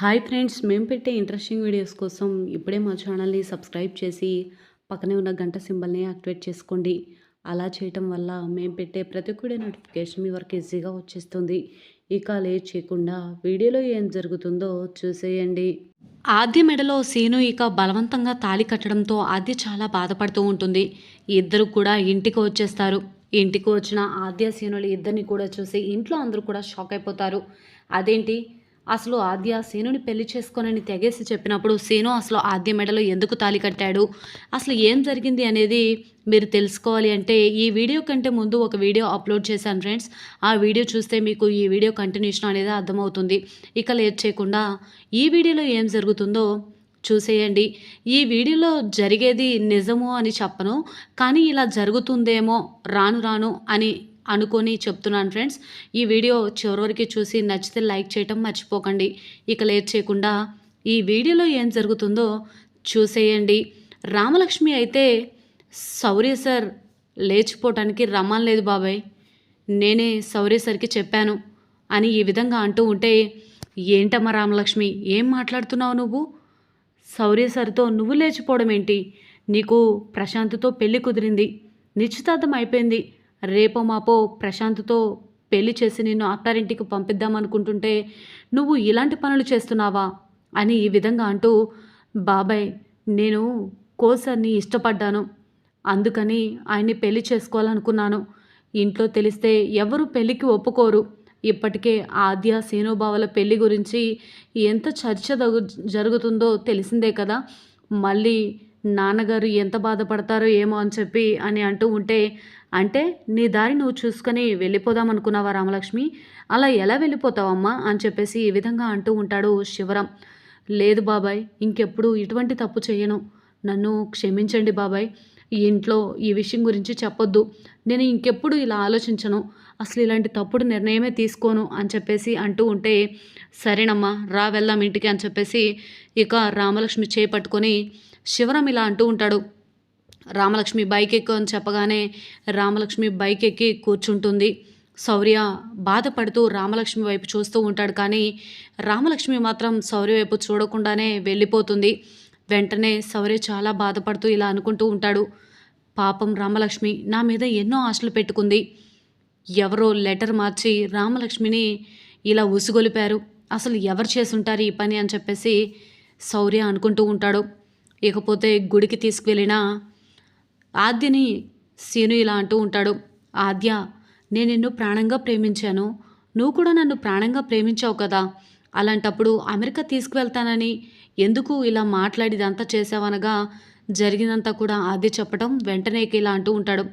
Hi friends మేము పెట్టే interesting videos కోసం ఇప్పుడే మా ఛానల్ని సబ్స్క్రైబ్ చేసి పక్కనే ఉన్న గంట సింబల్ని యాక్టివేట్ చేసుకోండి. అలా చేయటం వల్ల మేము పెట్టే ప్రతి ఒక్కడి నోటిఫికేషన్ మీ వరకు ఈజీగా వచ్చేస్తుంది. ఇక లేట్ చేయకుండా వీడియోలో ఏం జరుగుతుందో చూసేయండి. ఆద్య మెడలో సీను ఇక బలవంతంగా తాళి కట్టడంతో ఆద్య చాలా బాధపడుతూ ఉంటుంది. ఇద్దరు కూడా ఇంటికి వచ్చేస్తారు. ఇంటికి వచ్చిన ఆద్య సీనులు ఇద్దరిని కూడా చూసి ఇంట్లో అందరూ కూడా షాక్ అయిపోతారు. అదేంటి? అసలు ఆద్య సేనుని పెళ్ళి చేసుకోనని తెగేసి చెప్పినప్పుడు సేను అసలు ఆద్య మెడలో ఎందుకు తాలి కట్టాడు? అసలు ఏం జరిగింది అనేది మీరు తెలుసుకోవాలి అంటే ఈ వీడియో కంటే ముందు ఒక వీడియో అప్లోడ్ చేశాను ఫ్రెండ్స్. ఆ వీడియో చూస్తే మీకు ఈ వీడియో కంటిన్యూషన్ అనేది అర్థమవుతుంది. ఇక లేట్ చేయకుండా ఈ వీడియోలో ఏం జరుగుతుందో చూసేయండి. ఈ వీడియోలో జరిగేది నిజము అని చెప్పను కానీ ఇలా జరుగుతుందేమో రాను రాను అని అనుకొని చెప్తున్నాను ఫ్రెండ్స్. ఈ వీడియో చివరి చూసి నచ్చితే లైక్ చేయటం మర్చిపోకండి. ఇక లేట్ చేయకుండా ఈ వీడియోలో ఏం జరుగుతుందో చూసేయండి. రామలక్ష్మి అయితే సౌర్య సార్ లేచిపోవటానికి రమ్మనలేదు బాబాయ్. నేనే సౌర్య సార్కి చెప్పాను అని ఈ విధంగా అంటూ ఉంటే ఏంటమ్మా రామలక్ష్మి ఏం మాట్లాడుతున్నావు నువ్వు? సౌర్య సార్తో నువ్వు లేచిపోవడం ఏంటి? నీకు ప్రశాంత్తో పెళ్ళి కుదిరింది. నిశ్చితార్థం అయిపోయింది. రేపో మాపో ప్రశాంత్తో పెళ్ళి చేసి నిన్ను అత్తారింటికి పంపిద్దామనుకుంటుంటే నువ్వు ఇలాంటి పనులు చేస్తున్నావా? అని ఈ విధంగా అంటూ బాబాయ్ నేను కోసర్ని ఇష్టపడ్డాను. అందుకని ఆయన్ని పెళ్ళి చేసుకోవాలనుకున్నాను. ఇంట్లో తెలిస్తే ఎవరు పెళ్ళికి ఒప్పుకోరు. ఇప్పటికే ఆద్య సీనుబావల పెళ్ళి గురించి ఎంత చర్చ జరుగుతుందో తెలిసిందే కదా. మళ్ళీ నాన్నగారు ఎంత బాధపడతారో ఏమో అని చెప్పి అని అంటూ ఉంటే అంటే నీ దారి నువ్వు చూసుకొని వెళ్ళిపోదాం అనుకున్నావా రామలక్ష్మి? అలా ఎలా వెళ్ళిపోతావమ్మా? అని చెప్పేసి ఈ విధంగా అంటూ ఉంటాడు శివరం. లేదు బాబాయ్ ఇంకెప్పుడు ఇటువంటి తప్పు చేయను నన్ను క్షమించండి బాబాయ్. ఈ ఇంట్లో ఈ విషయం గురించి చెప్పొద్దు. నేను ఇంకెప్పుడు ఇలా ఆలోచించను. అసలు ఇలాంటి తప్పుడు నిర్ణయమే తీసుకోను అని చెప్పేసి అంటూ ఉంటే సరేనమ్మా రా వెళ్దాం ఇంటికి అని చెప్పేసి ఇక రామలక్ష్మి చేపట్టుకొని శివరం ఇలా అంటూ ఉంటాడు. రామలక్ష్మి బైక్ ఎక్కు అని చెప్పగానే రామలక్ష్మి బైక్ ఎక్కి కూర్చుంటుంది. శౌర్య బాధపడుతూ రామలక్ష్మి వైపు చూస్తూ ఉంటాడు కానీ రామలక్ష్మి మాత్రం శౌర్య వైపు చూడకుండానే వెళ్ళిపోతుంది. వెంటనే శౌర్య చాలా బాధపడుతూ ఇలా అనుకుంటూ ఉంటాడు. పాపం రామలక్ష్మి నా మీద ఎన్నో ఆశలు పెట్టుకుంది. ఎవరో లెటర్ మార్చి రామలక్ష్మిని ఇలా ఉసుగొలిపారు. అసలు ఎవరు చేసుంటారు ఈ పని అని చెప్పేసి శౌర్య అనుకుంటూ ఉంటాడు. ఇకపోతే గుడికి తీసుకువెళ్ళినా ఆద్యని సీను ఇలా అంటూ ఉంటాడు ఆద్య నేను నిన్ను ప్రాణంగా ప్రేమించాను. నువ్వు కూడా నన్ను ప్రాణంగా ప్రేమించావు కదా. అలాంటప్పుడు అమెరికా తీసుకువెళ్తానని ఎందుకు ఇలా మాట్లాడిదంతా చేసావనగా జరిగినంతా కూడా ఆద్య చెప్పడం వెంటనే ఇలా అంటూ ఉంటాడు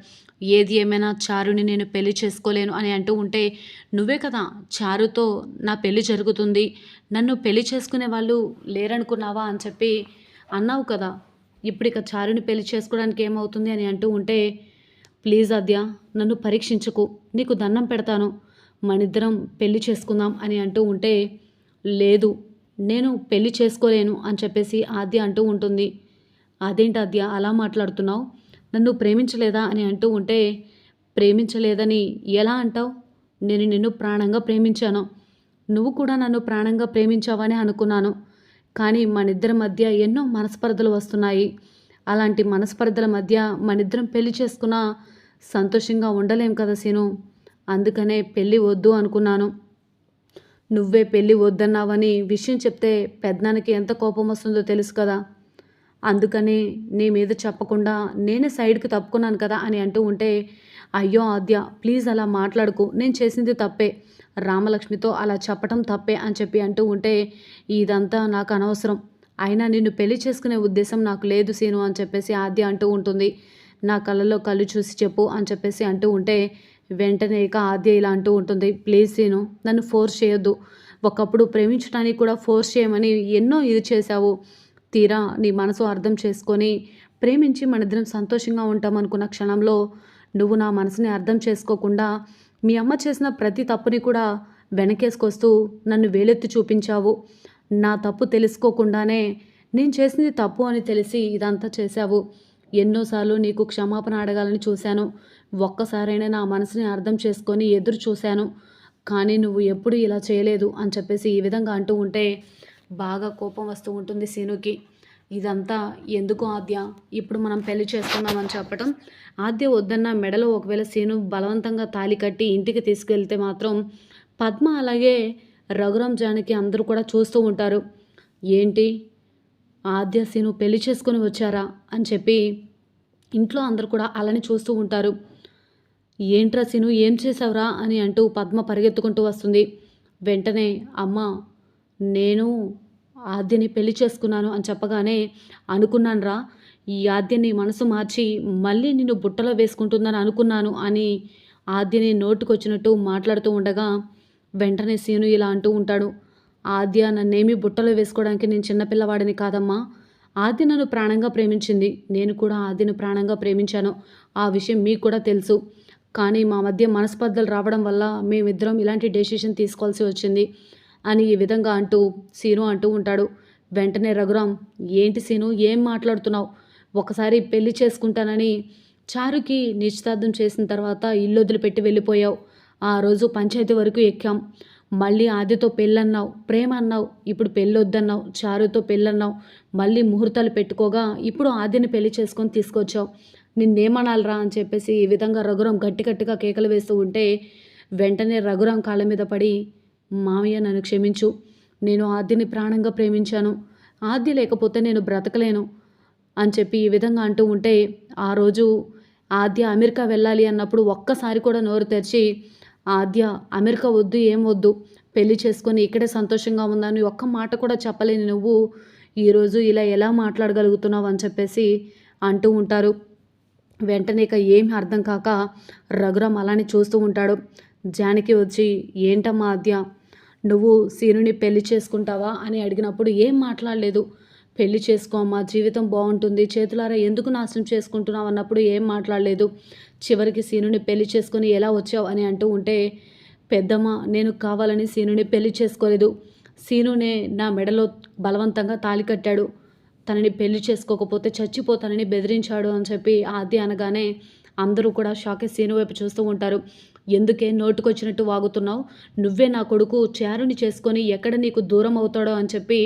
ఏది ఏమైనా చారుని నేను పెళ్ళి చేసుకోలేను అని అంటూ ఉంటే నువ్వే కదా చారుతో నా పెళ్ళి జరుగుతుంది. నన్ను పెళ్ళి చేసుకునే వాళ్ళు లేరనుకున్నావా అని చెప్పి అన్నావు కదా. ఇప్పుడు ఇక చారుని పెళ్ళి చేసుకోవడానికి ఏమవుతుంది అని అంటూ ఉంటే ప్లీజ్ అద్య నన్ను పరీక్షించకు. నీకు దండం పెడతాను. మనిద్దరం పెళ్ళి చేసుకుందాం అని అంటూ ఉంటే లేదు నేను పెళ్ళి చేసుకోలేను అని చెప్పేసి ఆద్య అంటూ ఉంటుంది. అదేంటి ఆద్య అలా మాట్లాడుతున్నావు? నన్ను ప్రేమించలేదా? అని అంటూ ఉంటే ప్రేమించలేదని ఎలా అంటావు? నేను నిన్ను ప్రాణంగా ప్రేమించాను. నువ్వు కూడా నన్ను ప్రాణంగా ప్రేమించావని అనుకున్నాను. కానీ మనిద్దరి మధ్య ఎన్నో మనస్పర్ధలు వస్తున్నాయి. అలాంటి మనస్పర్ధల మధ్య మనిద్దరం పెళ్ళి చేసుకున్నా సంతోషంగా ఉండలేం కదా సీను అందుకనే పెళ్ళి వద్దు అనుకున్నాను. నువ్వే పెళ్ళి వద్దన్నావని విషయం చెప్తే పెద్దనానికి ఎంత కోపం వస్తుందో తెలుసు కదా. అందుకని నీ మీద చెప్పకుండా నేనే సైడ్కి తప్పుకున్నాను కదా అని అంటూ ఉంటే అయ్యో ఆద్య ప్లీజ్ అలా మాట్లాడుకు. నేను చేసింది తప్పే. రామలక్ష్మితో అలా చెప్పటం తప్పే అని చెప్పి అంటూ ఉంటే ఇదంతా నాకు అనవసరం. అయినా నిన్ను పెళ్ళి చేసుకునే ఉద్దేశం నాకు లేదు సీను అని చెప్పేసి ఆద్య అంటూ ఉంటుంది. నా కళ్ళలో కళ్ళు చూసి చెప్పు అని చెప్పేసి అంటూ ఉంటే వెంటనే ఇక ఆద్య ఇలా అంటూ ఉంటుంది. ప్లీజ్ సీను నన్ను ఫోర్స్ చేయొద్దు. ఒకప్పుడు ప్రేమించడానికి కూడా ఫోర్స్ చేయమని ఎన్నో ఇది చేశావు. తీరా నీ మనసు అర్థం చేసుకొని ప్రేమించి మనిద్దరం సంతోషంగా ఉంటామనుకున్న క్షణంలో నువ్వు నా మనసుని అర్థం చేసుకోకుండా మీ అమ్మ చేసిన ప్రతి తప్పుని కూడా వెనకేసుకొస్తూ నన్ను వేలెత్తి చూపించావు. నా తప్పు తెలుసుకోకుండానే నేను చేసింది తప్పు అని తెలిసి ఇదంతా చేశావు. ఎన్నోసార్లు నీకు క్షమాపణ అడగాలని చూశాను. ఒక్కసారైనా నా మనసుని అర్థం చేసుకొని ఎదురు చూశాను. కానీ నువ్వు ఎప్పుడు ఇలా చేయలేదు అని చెప్పేసి ఈ విధంగా అంటూ ఉంటే బాగా కోపం వస్తూ ఉంటుంది సీనుకి. ఇదంతా ఎందుకు ఆద్య? ఇప్పుడు మనం పెళ్ళి చేసుకుందామని చెప్పటం? ఆద్య వద్దన్న మెడలో ఒకవేళ సీను బలవంతంగా తాలి కట్టి ఇంటికి తీసుకెళ్తే మాత్రం పద్మ అలాగే రఘురామ్ జానకి అందరూ కూడా చూస్తూ ఉంటారు. ఏంటి? ఆద్య సీను పెళ్ళి చేసుకొని వచ్చారా? అని చెప్పి ఇంట్లో అందరూ కూడా అలానే చూస్తూ ఉంటారు. ఏంట్రా సీను ఏం చేసావురా అని అంటూ పద్మ పరిగెత్తుకుంటూ వస్తుంది. వెంటనే అమ్మ నేను ఆద్యని పెళ్ళి చేసుకున్నాను అని చెప్పగానే అనుకున్నాను రా ఈ ఆద్యని మనసు మార్చి మళ్ళీ నిన్ను బుట్టలో వేసుకుంటుందని అనుకున్నాను అని ఆద్యని నోటుకొచ్చినట్టు మాట్లాడుతూ ఉండగా వెంటనే సీను ఇలా అంటూ ఉంటాడు ఆద్య నన్నేమీ బుట్టలో వేసుకోవడానికి నేను చిన్నపిల్లవాడిని కాదమ్మా. ఆద్య నన్ను ప్రాణంగా ప్రేమించింది. నేను కూడా ఆద్యను ప్రాణంగా ప్రేమించాను. ఆ విషయం మీకు కూడా తెలుసు. కానీ మా మధ్య మనస్పర్ధలు రావడం వల్ల మేమిద్దరం ఇలాంటి డెసిషన్ తీసుకోవాల్సి వచ్చింది. అని ఈ విధంగా అంటూ సీను అంటూ ఉంటాడు. వెంటనే రఘురామ్ ఏంటి సీను ఏం మాట్లాడుతున్నావు? ఒకసారి పెళ్ళి చేసుకుంటానని చారుకి నిశ్చితార్థం చేసిన తర్వాత ఇల్లు వదిలిపెట్టి వెళ్ళిపోయావు. ఆ రోజు పంచాయతీ వరకు ఎక్కాం. మళ్ళీ ఆదితో పెళ్ళన్నావు ప్రేమ అన్నావు ఇప్పుడు పెళ్ళి వద్దన్నావు చారుతో పెళ్ళన్నావు. మళ్ళీ ముహూర్తాలు పెట్టుకోగా ఇప్పుడు ఆదిని పెళ్ళి చేసుకొని తీసుకొచ్చావు. నిన్నేమనాలరా? అని చెప్పేసి ఈ విధంగా రఘురాం గట్టి గట్టిగా కేకలు వేస్తూ ఉంటే వెంటనే రఘురాం కాళ్ళ మీద పడి మామయ్య నన్ను క్షమించు. నేను ఆద్యని ప్రాణంగా ప్రేమించాను. ఆద్య లేకపోతే నేను బ్రతకలేను అని చెప్పి ఈ విధంగా అంటూ ఉంటే ఆ రోజు ఆద్య అమెరికా వెళ్ళాలి అన్నప్పుడు ఒక్కసారి కూడా నోరు తెరిచి ఆద్య అమెరికా వద్దు ఏం వద్దు. పెళ్ళి చేసుకొని ఇక్కడే సంతోషంగా ఉందని ఒక్క మాట కూడా చెప్పలేని నువ్వు ఈరోజు ఇలా ఎలా మాట్లాడగలుగుతున్నావు? అని చెప్పేసి అంటూ ఉంటారు. వెంటనే ఇక ఏమి అర్థం కాక రఘురామ్ అలానే చూస్తూ ఉంటాడు. జానకి వచ్చి ఏంటమ్మా ఆద్య? నువ్వు సీనుని పెళ్ళి చేసుకుంటావా? అని అడిగినప్పుడు ఏం మాట్లాడలేదు. పెళ్ళి చేసుకో అమ్మా జీవితం బాగుంటుంది. చేతులారా ఎందుకు నాశనం చేసుకుంటున్నావు? అన్నప్పుడు ఏం మాట్లాడలేదు. చివరికి సీనుని పెళ్ళి చేసుకొని ఎలా వచ్చావు? అని అంటూ ఉంటే పెద్దమ్మ నేను కావాలని సీనుని పెళ్ళి చేసుకోలేదు. సీనునే నా మెడలో బలవంతంగా తాలి కట్టాడు. తనని పెళ్ళి చేసుకోకపోతే చచ్చిపోతానని బెదిరించాడు అని చెప్పి ఆద్య అనగానే అందరూ కూడా షాకే సీను వైపు చూస్తూ ఉంటారు. ఎందుకే నోటుకొచ్చినట్టు వాగుతున్నావు? నువ్వే నా కొడుకు చారుని చేసుకొని ఎక్కడ నీకు దూరం అవుతాడో అని చెప్పి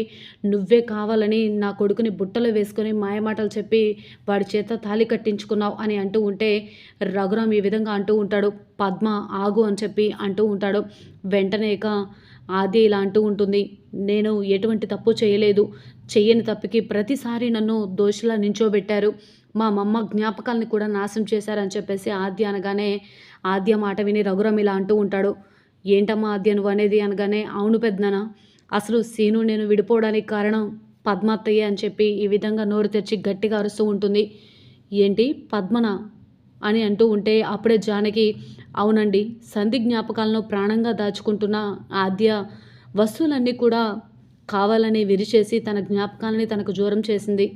నువ్వే కావాలని నా కొడుకుని బుట్టలో వేసుకొని మాయమాటలు చెప్పి వాడి చేత తాలి కట్టించుకున్నావు అని అంటూ ఉంటే రఘురామ్ ఈ విధంగా అంటూ ఉంటాడు. పద్మ ఆగు అని చెప్పి అంటూ ఉంటాడు. వెంటనే ఇక ఆది ఇలా అంటూ ఉంటుంది. నేను ఎటువంటి తప్పు చేయలేదు. చెయ్యని తప్పుకి ప్రతిసారి నన్ను దోషిలా నించోబెట్టారు. మా మమ్మ జ్ఞాపకాలని కూడా నాశనం చేశారని చెప్పేసి ఆద్య అనగానే ఆద్య మాట విని రఘురం ఇలా అంటూ ఉంటాడు. ఏంటమ్మా ఆద్య నువ్వు అనేది? అనగానే అవును పెద్దనా అసలు సీను నేను విడిపోవడానికి కారణం పద్మాత్తయ్య అని చెప్పి ఈ విధంగా నోరు తెచ్చి గట్టిగా అరుస్తూ ఉంటుంది. ఏంటి పద్మన? అని అంటూ ఉంటే అప్పుడే జానకి అవునండి సంధి జ్ఞాపకాలను ప్రాణంగా దాచుకుంటున్న ఆద్య వస్తువులన్నీ కూడా కావాలని విరిచేసి తన జ్ఞాపకాలని తనకు దూరం చేసింది.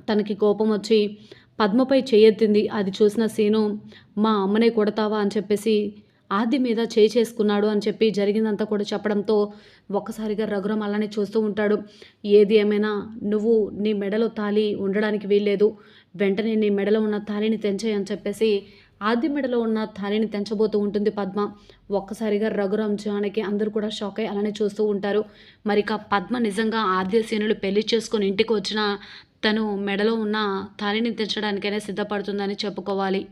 తనకి కోపం వచ్చి పద్మపై చేయెత్తింది అది చూసిన సీను మా అమ్మనే కొడతావా? అని చెప్పేసి ఆది మీద చేయి చేసుకున్నాడు అని చెప్పి జరిగిందంతా కూడా చెప్పడంతో ఒక్కసారిగా రఘురం అలానే చూస్తూ ఉంటాడు. ఏది ఏమైనా నువ్వు నీ మెడలో తాలి ఉండడానికి వీల్లేదు. వెంటనే నీ మెడలో ఉన్న తాలిని తెంచాయి అని చెప్పేసి ఆది మెడలో ఉన్న తాలిని తెంచబోతూ ఉంటుంది పద్మ. ఒక్కసారిగా రఘురం జానకి అందరూ కూడా షాక్ అయ్యి అలానే చూస్తూ ఉంటారు. మరి పద్మ నిజంగా ఆద్యసేనులు పెళ్ళి చేసుకొని ఇంటికి వచ్చిన తను మెడలో ఉన్న తాళిని తెచ్చడానికైనా సిద్ధపడుతుందని చెప్పుకోవాలి.